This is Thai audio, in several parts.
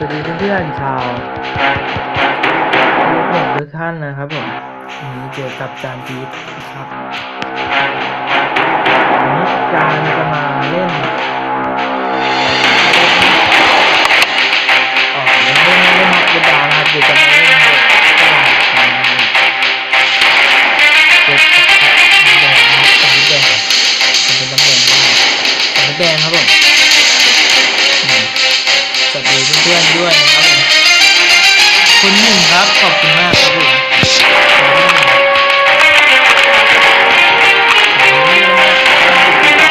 สวัสดีเพื่อนๆชาวผมทุกท่านนะครับผมวันนี้เจอกับจานพีทนะครับวันนี้จานจะมาเล่นออเล่นเล่นเล่นมักกระดานครับเดี๋ยวจะมาเล่น พื่อนด้วยนะครับผมคุณหนึ่งครับ ขอบคุณมากครับผม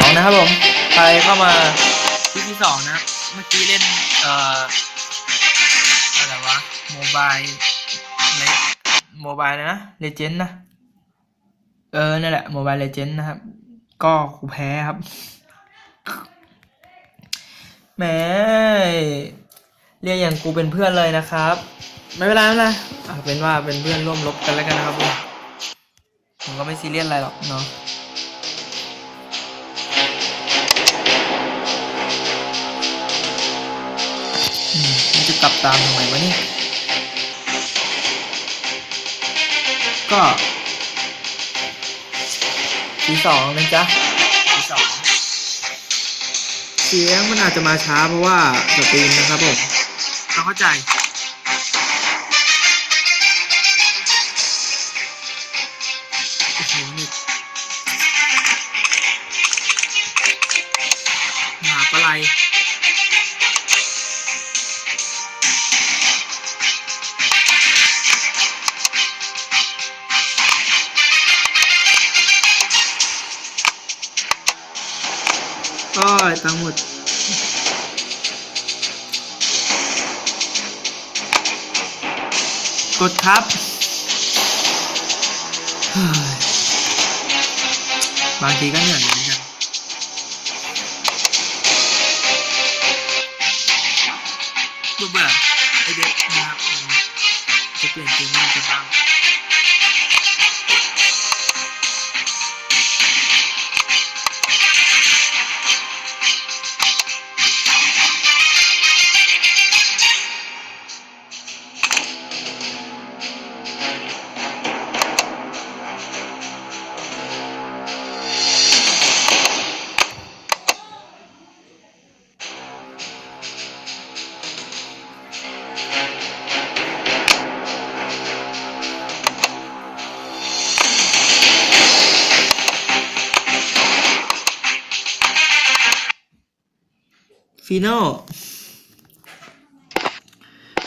สองนะครับผม ใครเข้ามาที่ที่สองนะ เมื่อกี้เล่น เอ่อ อะไรวะ โมบายเลโมบายนะเลเจนด์นะ เออ นั่นแหละ โมบายเลเจนด์นะครับ ก็กูแพ้ครับแหม เรียกอย่างกูเป็นเพื่อนเลยนะครับ ไม่เป็นไรไม่เป็นไรอะเป็นว่าเป็นเพื่อนร่วมรบกันแล้วกันนะครับผมผมก็ไม่ซีเรียสอะไรหรอกเนาะอืมมันจะกลับตามทำไมวะเนี่ยก็ทีสองนะจ๊ะทีสองเสียงมันอาจจะมาช้าเพราะว่าสตรีมนะครับผมต้อง เข้าใจ โอ้โหนี่หมาปลาไหลก็ทั้งหมด กดครับ บางทีก็เหนื่อยเหมือนกันเบื่อเบื่อไอเด็กนะครับจะเปลี่ยนเกมมันจะบ้าง โน่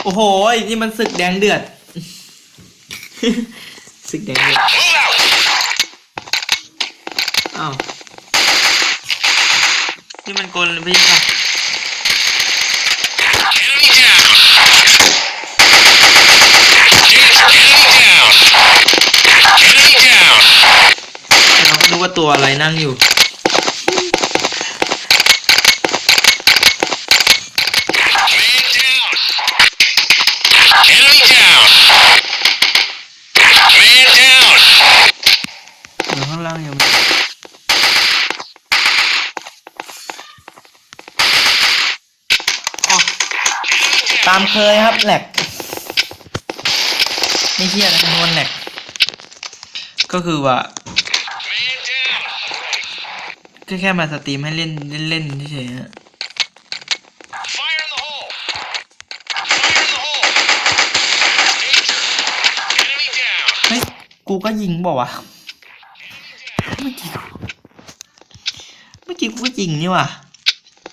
โอ้โห นี่มันศึกแดงเดือด ศึกแดงเดือด อ้าว นี่มันกลพี่ค่ะ Enemy down. Enemy down. Enemy down. เราก็นึกว่าตัวอะไรนั่งอยู่ ตามเคยครับแหลกไม่เชื่อนะนวลแหลกก็คือว่าก็แค่มาสตรีมให้เล่นเล่นเล่นเฉยฮะเฮ้ยกูก็ยิงบอกว่าเมื่อกี้เมื่อกี้กูก็ยิงนี่ว่ะ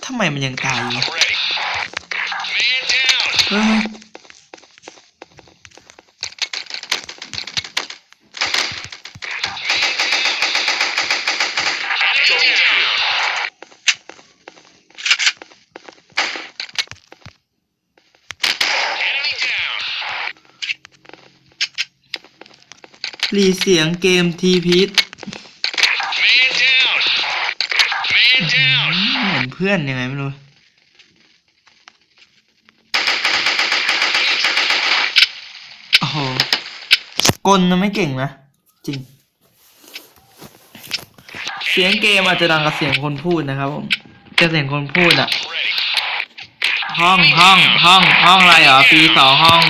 ทำไมมันยังตายอยู่ down. เฮ้ย Enemy down. Enemy down. รีเสียงเกมทีพีท Man down. Man down. เหมือนเพื่อนยังไงไม่รู้ โอ้โห กลนไม่เก่งนะ จริง เสียงเกมอาจจะดังกับเสียงคนพูดนะครับผมแต่เสียงคนพูดอะห้องห้องห้องห้องอะไรเหรอปีสองห้อง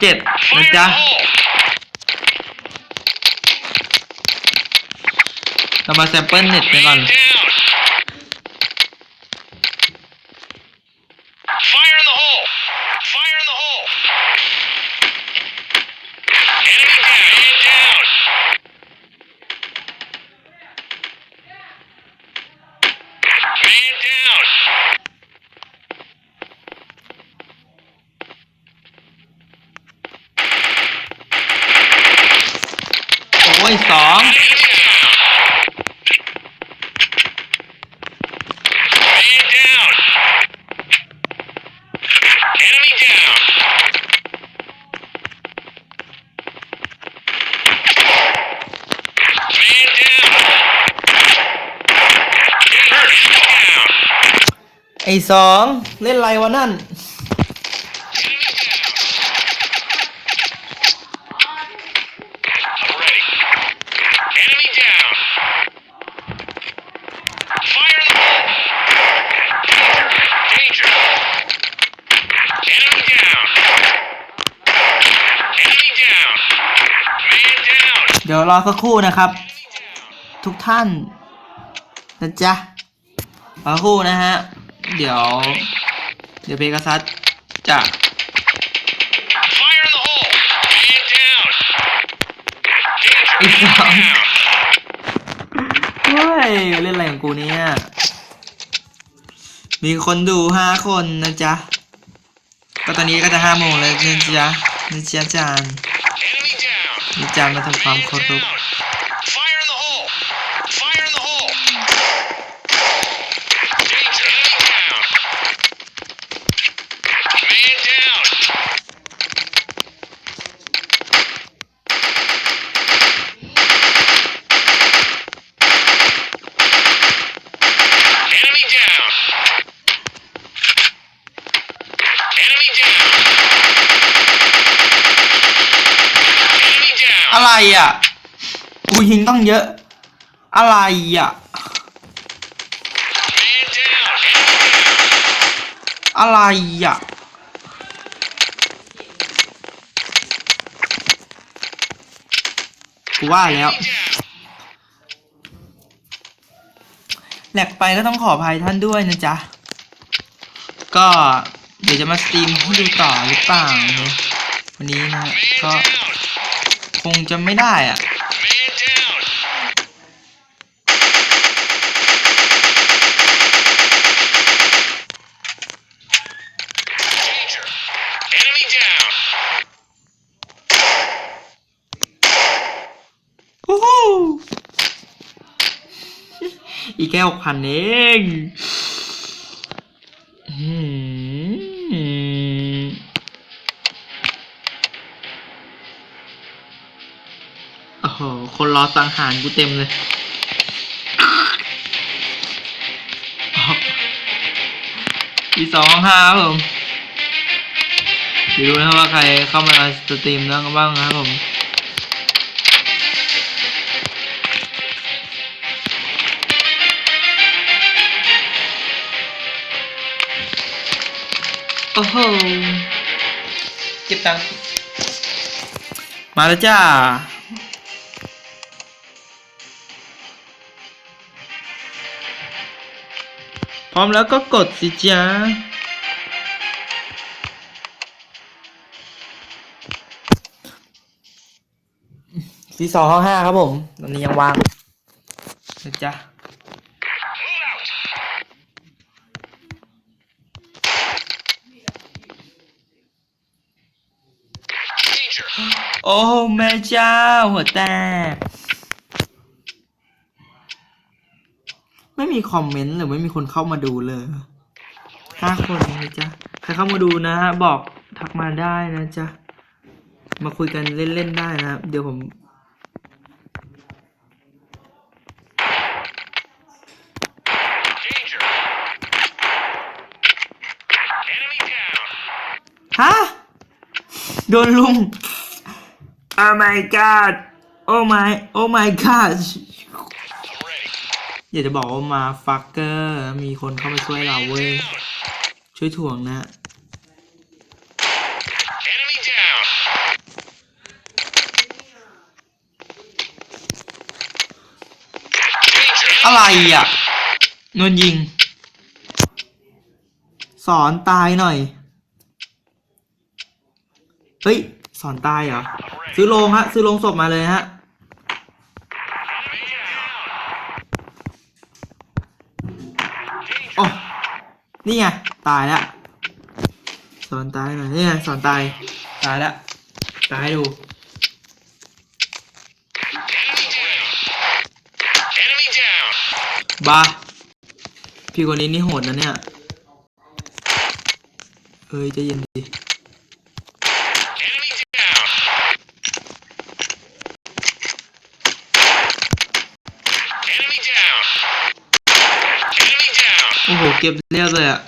เจ็ดนะจ๊ะเรามาแซมเปิลเน็ตกันก่อน อ้ยสอง Enemy down! Man down! Enemy down! Man down! Enemy down! ไอ้สองเล่นไรวะนั่น ยวรอสักครู่นะครับ ทุกท่านนะจ๊ะรอสักครู่นะฮะ เดี๋ยว เดี๋ยวเพกาซัสจะ Fire in the hole! Man down! Danger! It's Enemy down. down! เฮ้ยเล่นอะไรของกูเนี่ย มีคนดูห้าคนนะจ๊ะ ก็ตอนนี้ก็จะห้าโมงแล้วนะจ๊ะนะจ๊ะจาน Enemy down! นะจานมาทำความเคารพ อะไรอะกูยิงต้องเยอะ อะไรอะ อะไรอะกูว่าแล้วแหลกไปก็ต้องขออภัยท่านด้วยนะจ๊ะ ก็เดี๋ยวจะมาสตรีมให้ดูต่อหรือเปล่าเนี่ยวันนี้นะก็ คงจะไม่ได้อะอีกแค่หกพันเอง คนรอสังหารกูเต็มเลยอีสองห้าครับผมเดี๋ยวดูนะครับว่าใครเข้ามาสตรีมแล้วบ้างนะครับผมโอ้โหเก็บตังค์มาแล้วจ้า พร้อมแล้วก็กดสิจ้าสี่สองห้าห้าครับผม ตอนนี้ยังว่างนะจ๊ะ Move out! Danger! โอ้แม่เจ้าหัวแตก ไม่มีคอมเมนต์หรือไม่มีคนเข้ามาดูเลยห้าคนนะจ๊ะใครเข้ามาดูนะฮะบอกทักมาได้นะจ๊ะมาคุยกันเล่นๆได้นะเดี๋ยวผมฮะโดนลุม Oh my god Oh my Oh my god I'm ready. อยากจะบอกว่ามาฟักเกอร์ มีคนเข้ามาช่วยเราเว้ย Down! ช่วยถ่วงนะ Enemy down. อะไรอะนวลยิง สอนตายหน่อย เฮ้ย สอนตายเหรอ ซื้อโลงฮะ ซื้อโลงศพมาเลยฮะ นี่ไง ตายแล้วสอนตายหน่อยนี่ไงสอนตาย ตายแล้วตายให้ดู Enemy down. บาพี่คนนี้นี่โหดนะเนี่ย เอ้ยจะเย็นดี หเก็บเรียบเลยอะ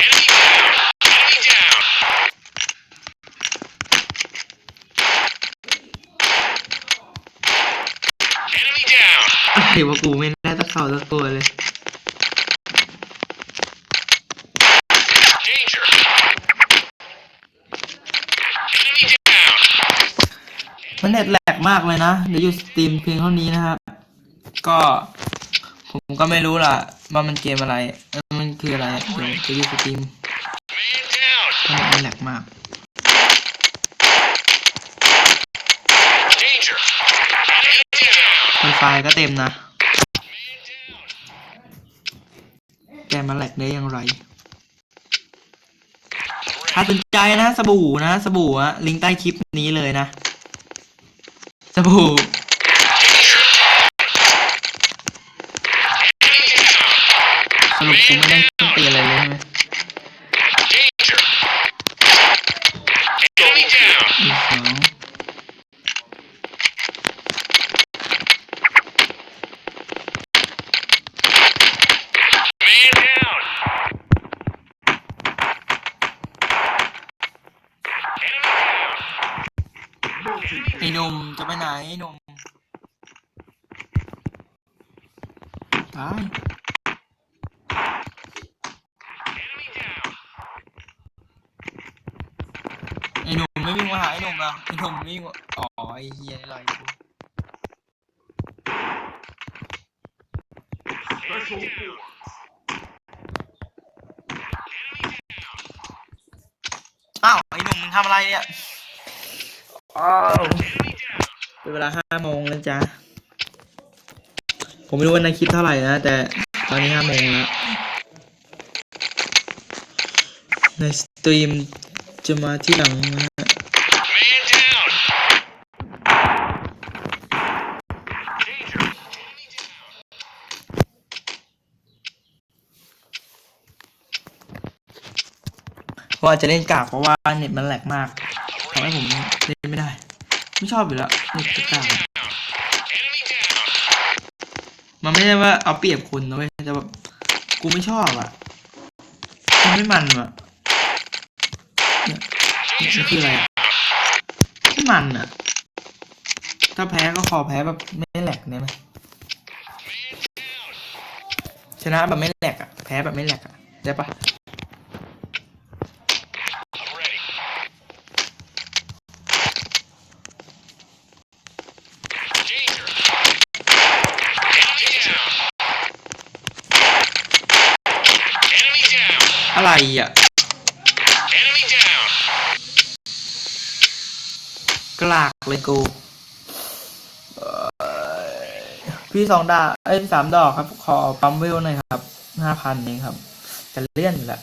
Enemy down. Enemy down. Enemy down. อะไรวะกูไม่ได้ตะเข่าตะตัวเลย Danger. Enemy down. มัน เน็ตแหลกมากเลยนะ เดี๋ยวหยุดสตรีมเพียงเท่านี้นะครับ ก็ ผมก็ไม่รู้ล่ะ ว่ามันเกมอะไร มันคืออะไร เดี๋ยวจะหยุดสตรีมเน็ตมันแหลกมาก ไฟก็เต็มนะแต่มันแหลกได้อย่างไรถ้าสนใจนะสบู่นะ สบู่อะลิงก์ใต้คลิปนี้เลยนะ สบู่สรุปกูไม่ได้ขึ้นเตียนอะไรเลยใช่ไหม Danger. Enemy down. อีกสอง Man down. Enemy down. ไอ้หนุ่มจะไปไห นไอ้หนุ่มตาย Enemy down. ไอ้หนุ่มไม่วิ่งมาหาไอ้หนุ่มอะไอ้หนุ่มวิ่งมาอ๋อไอ้เฮียนี่ลอยกู Enemy down. อ้าวไอ้หนุ่มมึงทำอะไรเนี่ยอ้าว Enemy down. เป็นเวลาห้าโมงแล้วจ้ะผมไม่รู้ว่าในคลิปเท่าไหร่นะ แต่ตอนนี้ห้าโมงแล้ว ในสตรีมจะมาที่หลังนะฮะ Man down. Danger. เพราะว่าจะเล่นกากเพราะว่าเน็ตมันแหลกมากทำให้ผมเล่นไม่ได้ ไม่ชอบอยู่แล้วเน็ตจะกามันไม่ใช่ว่าเอาเปรียบคนนะเว้ยแต่แบบกูไม่ชอบอะมันไม่มันอะเนี่ยเนี่ยคืออะไรอะไม่มันอะ ถ้าแพ้ก็ขอแพ้แบบไม่แหลกได้ไหมชนะแบบไม่แหลกอะ แพ้แบบไม่แหลกอะ ได้ปะ อะไรอะกลากเลยกูพี่สองดาเอ้ยสามดอกครับ ขอปั๊มเวลหน่อยครับห้าพันเองครับ จะเลื่อนอยู่แหละ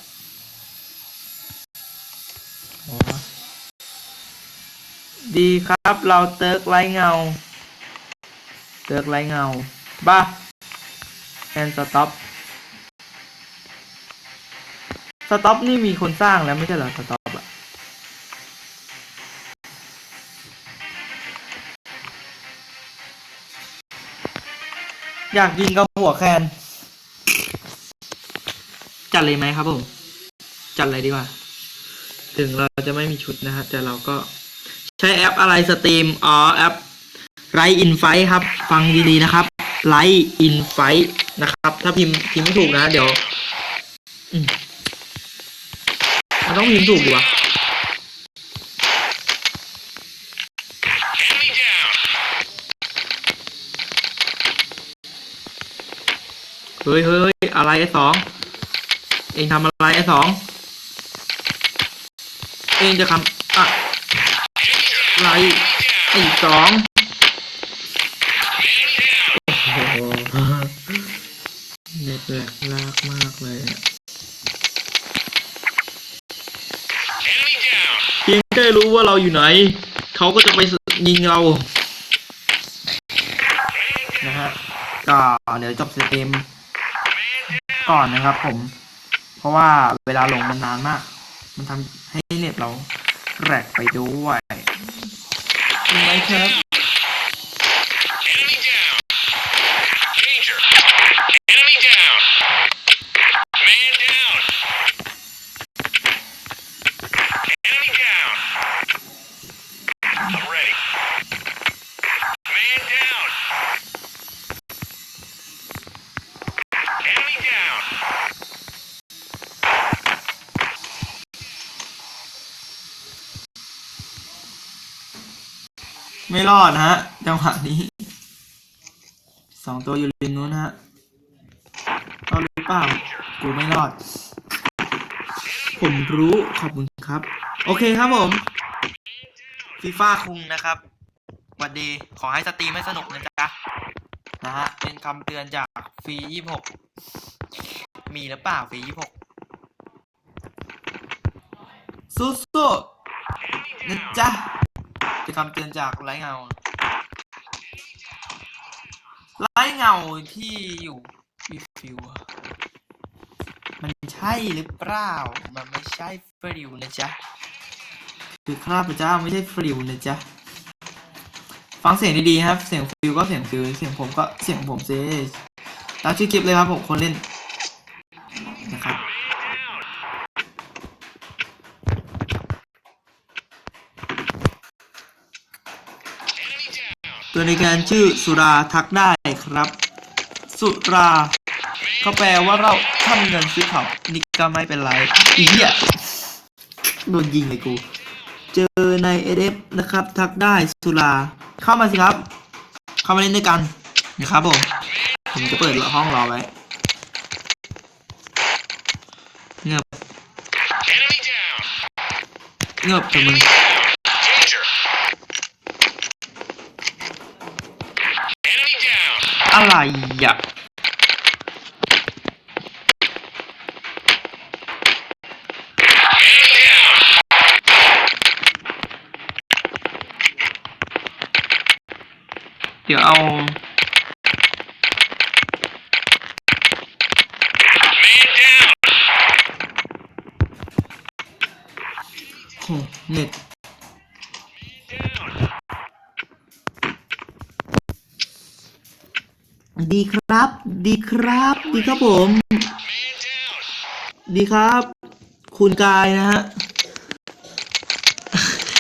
ดีครับ เราเติร์กไรเงา เติร์กไรเงาบ้าแอนสต็อป สต็อปนี่มีคนสร้างแล้วไม่ใช่เหรอสต็อปอะอยากยิงกับหัวแคนจัดเลยไหมครับผม จัดเลยดีกว่า ถึงเราจะไม่มีชุดนะฮะแต่เราก็ใช้แอปอะไรสตรีมอ๋อแอปไ i อินไฟครับ ฟังดีๆนะครับไ i อินไฟนะครับ ถ้าพิมพ์พิมพ์ไม่ถูกนะ เดี๋ยว อืม ต้องพิมพ์ถูกดีวะเฮ้ยเฮ้ยอะไรไอ้สอง เองทำอะไรไอ้สอง เองจะทำอะไรไอ้สองโอ้โหเน็ตแหลกลากมากเลยอะ พียงแค่รู้ว่าเราอยู่ไหน เขาก็จะไปยิงเรา นะฮะก็เดี๋ยวจบสตรีมก่อนนะครับผม เพราะว่าเวลาลงมันนานมาก มันทำให้เน็ตเราแรกไปด้วยจริงไหมครับ รอดนะฮะ จังหวะนี้สองตัวอยู่ริมนู้นนะฮะเอาหรือเปล่ากูไม่รอด ผมรู้ขอบคุณครับ โอเคครับผมฟีฟ่าคุงนะครับหวัดดีขอให้สตรีมให้สนุกนะจ๊ะนะฮะเป็นคำเตือนจากฟรียี่หกมีหรือเปล่าฟรียี่หกสู้ๆนะจ๊ะ เป็นคำเตือนจากไร้เงา ไร้เงาที่อยู่วิฟิว มันใช่หรือเปล่า มันไม่ใช่ฟริวนะจ๊ะ คือข้าพเจ้าไม่ใช่ฟริวนะจ๊ะ ฟังเสียงดีๆครับ เสียงฟิวก็เสียงฟิว เสียงผมก็เสียงผมเซิตามชื่อคลิปเลยครับผมคนเล่น นะครับ Enemy down. ตัวในการชื่อสุราทักได้ครับ สุราเขาแปลว่าเราทำเงินซื้อเขานี่ก็ไม่เป็นไรอีเหี้ยโดนยิงเลยกู เจอในเอเดฟนะครับ ทักได้สุรา เข้ามาสิครับ เข้ามาเล่นด้วยกันนะครับผม ผมจะเปิดห้องรอไว้เงือบเงือบตัวมึง อะไรอะ Enemy down. เดี๋ยวเอา Man down. โหเน็ต ดีครับ ดีครับ ดีครับผม ดีครับ คุณกายนะฮะ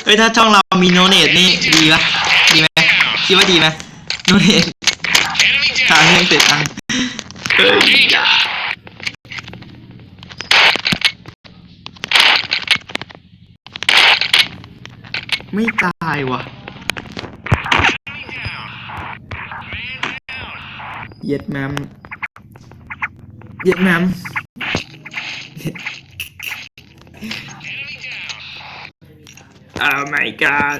เฮ้ยถ้าช่องเรามีโนเนตนี่ดีปะดีไหมคิดว่าดีไหมโนเนตทางเงินเสร็จตังเฮ้ยไม่ตายว่ะ เย็ดแมมเย็ดแมม Enemy down. Oh my god